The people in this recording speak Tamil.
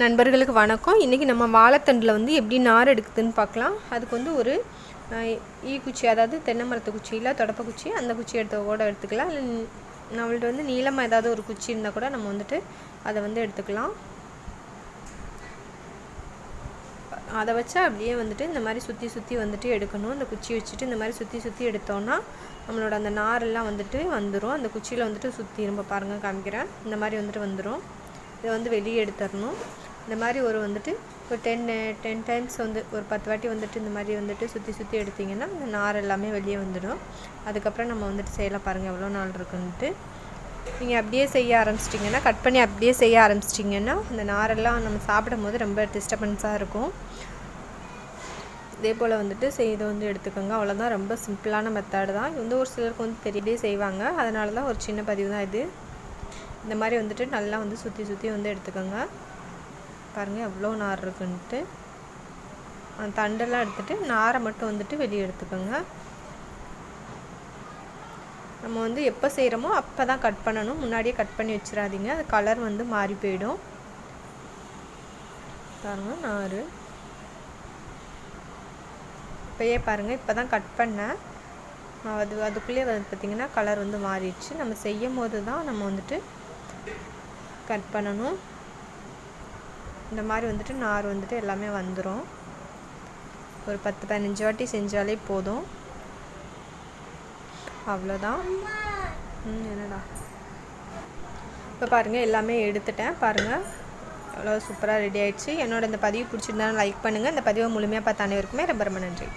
நண்பர்களுக்கு வணக்கம். இன்றைக்கி நம்ம வாழைத்தண்டில் வந்து எப்படி நார் எடுக்குதுன்னு பார்க்கலாம். அதுக்கு வந்து ஒரு ஈ குச்சி அதாவது தென்னை மரத்து குச்சி இல்லை தொடப்ப குச்சி அந்த குச்சி எடுத்து கூட எடுத்துக்கலாம். இல்லை நம்மள்ட்ட வந்து நீளமாக ஏதாவது ஒரு குச்சி இருந்தால் கூட நம்ம வந்துட்டு அதை வந்து எடுத்துக்கலாம். அதை வச்சா அப்படியே வந்துட்டு இந்த மாதிரி சுற்றி சுற்றி வந்துட்டு எடுக்கணும். இந்த குச்சி வச்சுட்டு இந்த மாதிரி சுற்றி சுற்றி எடுத்தோன்னா நம்மளோட அந்த நாரெல்லாம் வந்துட்டு வந்துடும் அந்த குச்சியில் வந்துட்டு சுற்றி ரொம்ப பாருங்கள் காமிக்கிறேன். இந்த மாதிரி வந்துட்டு வந்துடும் இதை வந்து வெளியே எடுத்துடணும். இந்த மாதிரி ஒரு வந்துட்டு ஒரு டென் டென் டைம்ஸ் வந்து ஒரு பத்து வாட்டி வந்துட்டு இந்த மாதிரி வந்துட்டு சுற்றி சுற்றி எடுத்திங்கன்னா இந்த நார் எல்லாமே வெளியே வந்துடும். அதுக்கப்புறம் நம்ம வந்துட்டு செய்யலாம் பாருங்கள் எவ்வளோ நாள் இருக்குன்ட்டு. நீங்கள் அப்படியே செய்ய ஆரம்பிச்சிட்டிங்கன்னா கட் பண்ணி அப்படியே செய்ய ஆரம்பிச்சிட்டிங்கன்னா அந்த நாரெல்லாம் நம்ம சாப்பிடும் போது ரொம்ப டிஸ்டர்பன்ஸாக இருக்கும். இதே போல் வந்துட்டு செய்து வந்து எடுத்துக்கோங்க. அவ்வளோதான் ரொம்ப சிம்பிளான மெத்தடு தான். இது வந்து ஒரு சிலருக்கு வந்து தெரியவே செய்வாங்க. அதனால தான் ஒரு சின்ன பதிவு தான் இது. இந்த மாதிரி வந்துட்டு நல்லா வந்து சுற்றி சுற்றி வந்து எடுத்துக்கோங்க. பாருங்கள் எவ்வளோ நார் இருக்குன்ட்டு. அந்த தண்டெல்லாம் எடுத்துகிட்டு நாரை மட்டும் வந்துட்டு வெளியே எடுத்துக்கோங்க. நம்ம வந்து எப்போ செய்கிறோமோ அப்போ தான் கட் பண்ணணும். முன்னாடியே கட் பண்ணி வச்சிடாதீங்க. அது கலர் வந்து மாறி போயிடும். பாருங்க நார். இப்போயே பாருங்கள் இப்போ தான் கட் பண்ணேன். அது அதுக்குள்ளேயே வந்து பார்த்திங்கன்னா கலர் வந்து மாறிடுச்சு. நம்ம செய்யும் போது தான் நம்ம வந்துட்டு கட் பண்ணணும். இந்த மாதிரி வந்துட்டு நார் வந்துட்டு எல்லாமே வந்துடும் ஒரு பத்து பதினஞ்சு வாட்டி செஞ்சாலே போதும். அவ்வளோதான். ம் என்னடா? இப்போ பாருங்கள் எல்லாமே எடுத்துட்டேன். பாருங்கள் எவ்வளோ சூப்பராக ரெடி ஆயிடுச்சு. என்னோட இந்த பதிவு பிடிச்சிருந்தாலும் லைக் பண்ணுங்கள் இந்த பதிவை முழுமையாக பார்த்த அனைவருக்குமே ரொம்ப ரொம்ப நன்றி.